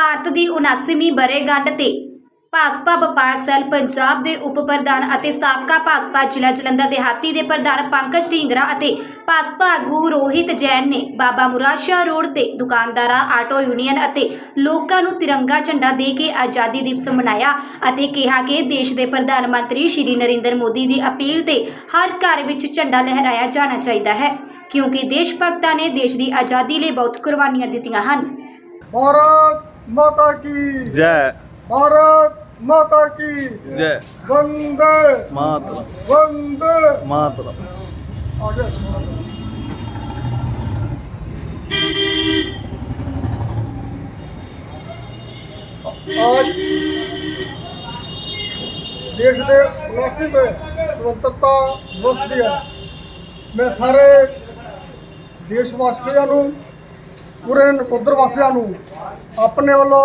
ਭਾਰਤ ਦੀ 79ਵੀਂ ਬਰੇਗੰਢ ਤੇ ਭਾਜਪਾ ਵਪਾਰ ਸੈੱਲ ਪੰਜਾਬ ਦੇ ਉਪ ਪ੍ਰਧਾਨ ਅਤੇ ਸਾਬਕਾ ਭਾਜਪਾ ਜ਼ਿਲ੍ਹਾ ਜਲੰਧਰ ਦੇ ਦੇ ਪ੍ਰਧਾਨ ਪੰਕਜ ਢੀਂਗਰਾ ਅਤੇ ਭਾਜਪਾ ਆਗੂ ਰੋਹਿਤ ਜੈਨ ਨੇ ਬਾਬਾ ਮੁਰਾਸ਼ਾ ਰੋਡ ਤੇ ਦੁਕਾਨਦਾਰਾਂ, ਆਟੋ ਯੂਨੀਅਨ ਅਤੇ ਲੋਕਾਂ ਨੂੰ ਤਿਰੰਗਾ ਝੰਡਾ ਦੇ ਕੇ ਆਜ਼ਾਦੀ ਦਿਵਸ ਮਨਾਇਆ ਅਤੇ ਕਿਹਾ ਕਿ ਦੇਸ਼ ਦੇ ਪ੍ਰਧਾਨ ਮੰਤਰੀ ਸ਼੍ਰੀ ਨਰਿੰਦਰ ਮੋਦੀ ਦੀ ਅਪੀਲ ਤੇ ਹਰ ਘਰ ਵਿੱਚ ਝੰਡਾ ਲਹਿਰਾਇਆ ਜਾਣਾ ਚਾਹੀਦਾ ਹੈ, ਕਿਉਂਕਿ ਦੇਸ਼ ਭਗਤਾਂ ਨੇ ਦੇਸ਼ ਦੀ ਆਜ਼ਾਦੀ ਲਈ ਬਹੁਤ ਕੁਰਬਾਨੀਆਂ ਦਿੱਤੀਆਂ ਹਨ। भारत माता की जय भारत माता की जय वंदे मातरम वंदे मातरम आगे आज ਦੇਸ਼ ਦੇ 79ਵੇਂ ਸੁਤੰਤਰਤਾ ਦਿਵਸ ਦੀ ਹੈ ਮੈਂ ਸਾਰੇ ਦੇਸ਼ ਵਾਸੀਆਂ ਨੂੰ ਪੂਰੇ ਨਕੋਦਰ ਵਾਸੀਆਂ ਨੂੰ ਆਪਣੇ ਵੱਲੋਂ,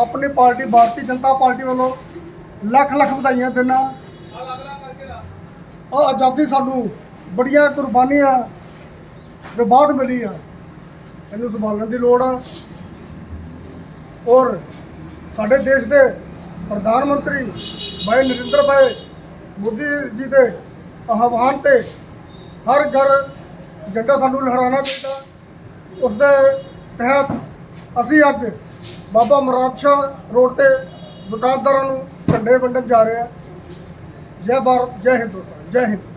ਆਪਣੀ ਪਾਰਟੀ, ਭਾਰਤੀ ਜਨਤਾ ਪਾਰਟੀ ਵੱਲੋਂ ਲੱਖ ਲੱਖ ਵਧਾਈਆਂ ਦਿੰਦਾ। ਆ ਆਜ਼ਾਦੀ ਸਾਨੂੰ ਬੜੀਆਂ ਕੁਰਬਾਨੀਆਂ ਦੇ ਬਾਅਦ ਮਿਲੀ ਆ। ਇਹਨੂੰ ਸੰਭਾਲਣ ਦੀ ਲੋੜ ਆ। ਔਰ ਸਾਡੇ ਦੇਸ਼ ਦੇ ਪ੍ਰਧਾਨ ਮੰਤਰੀ ਭਾਈ ਨਰਿੰਦਰ ਭਾਈ ਮੋਦੀ ਜੀ ਦੇ ਆਹਵਾਨ ਤੇ ਹਰ ਘਰ ਝੰਡਾ ਸਾਨੂੰ ਲਹਿਰਾਉਣਾ ਚਾਹੀਦਾ। ਉਸ ਦੇ ਤਹਿਤ ਅਸੀਂ ਅੱਜ ਬਾਬਾ ਮੁਰਾਦ ਸ਼ਾਹ ਰੋਡ ਤੇ ਦੁਕਾਨਦਾਰਾਂ ਨੂੰ ਝੰਡੇ ਵੰਡਣ ਜਾ ਰਹੇ ਹਾਂ। ਜੈ ਭਾਰਤ, ਜੈ ਹਿੰਦੁਸਤਾਨ, ਜੈ ਹਿੰਦ।